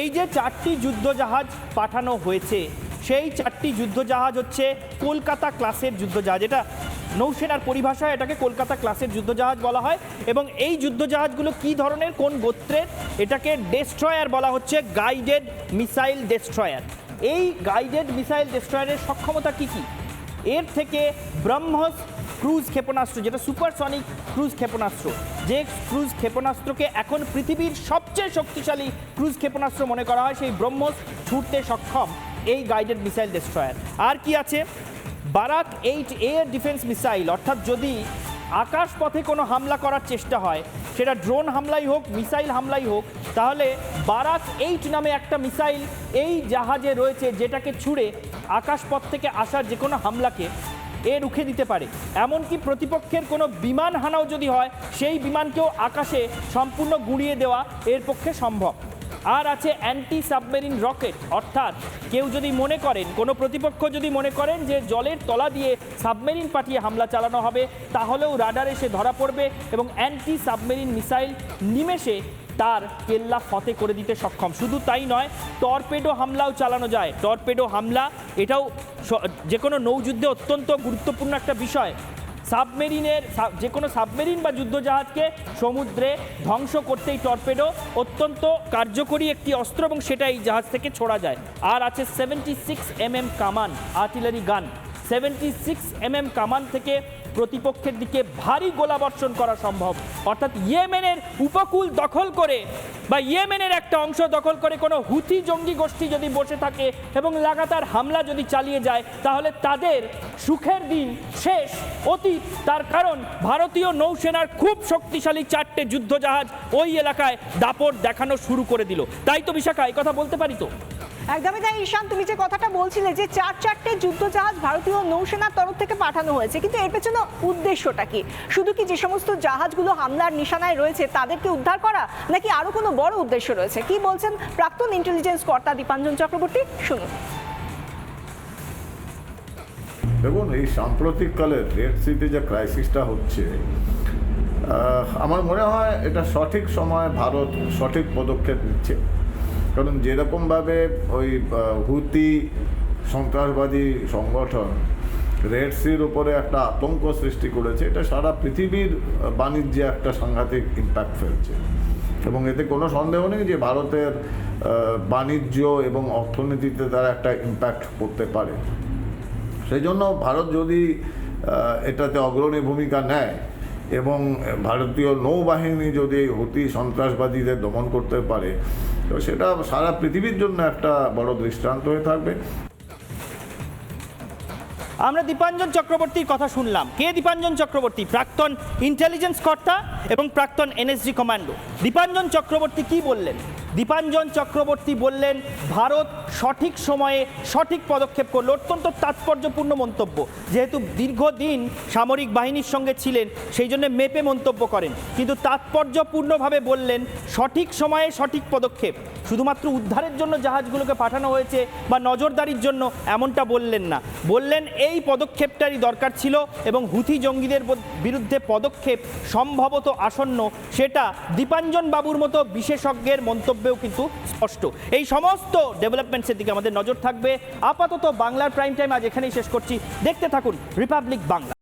এই যে চারটি যুদ্ধজাহাজ পাঠানো হয়েছে, সেই চারটি যুদ্ধজাহাজ হচ্ছে কলকাতা ক্লাসের যুদ্ধজাহাজ। এটা নৌসেনার পরিভাষায় এটাকে কলকাতা ক্লাসের যুদ্ধজাহাজ বলা হয় এবং এই যুদ্ধজাহাজগুলো কি ধরনের, কোন গোত্রের? এটাকে ডেস্ট্রয়ার বলা হচ্ছে, গাইডেড মিসাইল ডেস্ট্রয়ার। এই গাইডেড মিসাইল ডেস্ট্রয়ারের সক্ষমতা কি কি? এর থেকে ব্রহ্মস ক্রুজ ক্ষেপণাস্ত্র, যেটা সুপারসনিক ক্রুজ ক্ষেপণাস্ত্র। যে ক্রুজ ক্ষেপণাস্ত্রকে এখন পৃথিবীর সবচেয়ে শক্তিশালী ক্রুজ ক্ষেপণাস্ত্র মনে করা হয়, সেই ব্রহ্মস ছুটতে সক্ষম এই গাইডেড মিসাইল ডেস্ট্রয়ার আর কি আছে? Barak eight air defence missile অর্থাৎ যদি আকাশ পথে কোনো হামলা করার চেষ্টা হয়, সেটা ড্রোন হামলাই হোক মিসাইল হামলাই হোক, তাহলে বারাক এইট নামে একটা মিসাইল এই জাহাজে রয়েছে, যেটাকে ছুঁড়ে আকাশপথ থেকে আসার যে কোনো হামলাকে এ রুখে দিতে পারে। এমনকি প্রতিপক্ষের কোনো বিমান হানাও যদি হয়, সেই বিমানকেও আকাশে সম্পূর্ণ গুঁড়িয়ে দেওয়া এর পক্ষে সম্ভব। আর আছে অ্যান্টি সাবমেরিন রকেট, অর্থাৎ কেউ যদি মনে করেন, কোনো প্রতিপক্ষ যদি মনে করেন যে জলের তলা দিয়ে সাবমেরিন পাঠিয়ে হামলা চালানো হবে, তাহলেও রাডারে সে ধরা পড়বে এবং অ্যান্টি সাবমেরিন মিসাইল নিমেষে তার কেল্লা ফতে করে দিতে সক্ষম। শুধু তাই নয়, টর্পেডো হামলাও চালানো যায়। টর্পেডো হামলা, এটাও যে কোনো নৌযুদ্ধে অত্যন্ত গুরুত্বপূর্ণ একটা বিষয়। সাবমেরিনের যে কোনো সাবমেরিন বা যুদ্ধজাহাজকে সমুদ্রে ধ্বংস করতেই টর্পেডো অত্যন্ত কার্যকরী একটি অস্ত্র এবং সেটা এই জাহাজ থেকে ছোড়া যায়। আর আছে সেভেন্টি সিক্স এম এম কামান, artillery gun. Seventy six M M কামান থেকে প্রতিপক্ষের দিকে ভারী গোলাবর্ষণ করা সম্ভব। অর্থাৎ ইয়েমেনের উপকূল দখল করে বা ইয়েমেনের একটা অংশ দখল করে কোনো হুথি জঙ্গি গোষ্ঠী যদি বসে থাকে এবং লাগাতার হামলা যদি চালিয়ে যায়, তাহলে তাদের সুখের দিন শেষ। অতীত, তার কারণ ভারতীয় নৌসেনার খুব শক্তিশালী চারটে যুদ্ধজাহাজ ওই এলাকায় দাপট দেখানো শুরু করে দিল। তাই তো বিশাখা কথা বলতে পারি তো? একদমই তাই, ঈশান, তুমি যে কথাটা বলছিলে যে চার চারটে যুদ্ধ জাহাজ ভারতীয় নৌসেনার তরফ থেকে পাঠানো হয়েছে, কিন্তু এর পেছনে উদ্দেশ্যটা কি? শুধু কি যে সমস্ত জাহাজগুলো হামলার নিশানায় রয়েছে তাদেরকে উদ্ধার করা, নাকি আরও কোনো বড় উদ্দেশ্য রয়েছে? কি বলছেন প্রাক্তন ইন্টেলিজেন্স কর্তা দীপাঞ্জন চক্রবর্তী? শুনুন। দেখুন, এই সাম্প্রতিককালে রেড সিতে যে ক্রাইসিসটা হচ্ছে আমার মনে হয় এটা সঠিক সময় ভারত সঠিক পদক্ষেপ নিচ্ছে। কারণ যেরকমভাবে ওই হুতি সন্ত্রাসবাদী সংগঠন রেড সির উপরে একটা আতঙ্ক সৃষ্টি করেছে, এটা সারা পৃথিবীর বাণিজ্যে একটা সাংঘাতিক ইম্প্যাক্ট ফেলছে। এবং এতে কোনো সন্দেহ নেই যে ভারতের বাণিজ্য এবং অর্থনীতিতে তারা একটা ইম্প্যাক্ট করতে পারে। সেই জন্য ভারত যদি এটাতে অগ্রণী ভূমিকা নেয় এবং ভারতীয় নৌবাহিনী যদি এই হুতি সন্ত্রাসবাদীদের দমন করতে পারে তো সেটা সারা পৃথিবীর জন্য একটা বড় দৃষ্টান্ত হয়ে থাকবে। আমরা দীপাঞ্জন চক্রবর্তীর কথা শুনলাম। কে দীপাঞ্জন চক্রবর্তী? প্রাক্তন ইন্টেলিজেন্স কর্তা এবং প্রাক্তন এনএসজি কমান্ডো দীপাঞ্জন চক্রবর্তী কি বললেন? দীপাঞ্জন চক্রবর্তী বললেন, ভারত সঠিক সময়ে সঠিক পদক্ষেপ করল। অত্যন্ত তাৎপর্যপূর্ণ মন্তব্য। যেহেতু দীর্ঘদিন সামরিক বাহিনীর সঙ্গে ছিলেন, সেই জন্য মেপে মন্তব্য করেন। কিন্তু তাৎপর্যপূর্ণভাবে বললেন, সঠিক সময়ে সঠিক পদক্ষেপ। শুধুমাত্র উদ্ধারের জন্য জাহাজগুলোকে পাঠানো হয়েছে বা নজরদারির জন্য এমনটা বললেন না। বললেন, এই পদক্ষেপটারই দরকার ছিল এবং হুথি জঙ্গিদের বিরুদ্ধে পদক্ষেপ সম্ভবত আসন্ন। সেটা দীপাঞ্জন বাবুর মতো বিশেষজ্ঞের মন্তব্যেও কিন্তু স্পষ্ট। এই সমস্ত ডেভেলপমেন্টসের দিকে আমাদের নজর থাকবে। আপাতত বাংলার প্রাইম টাইম আজ এখানেই শেষ করছি। দেখতে থাকুন রিপাবলিক বাংলা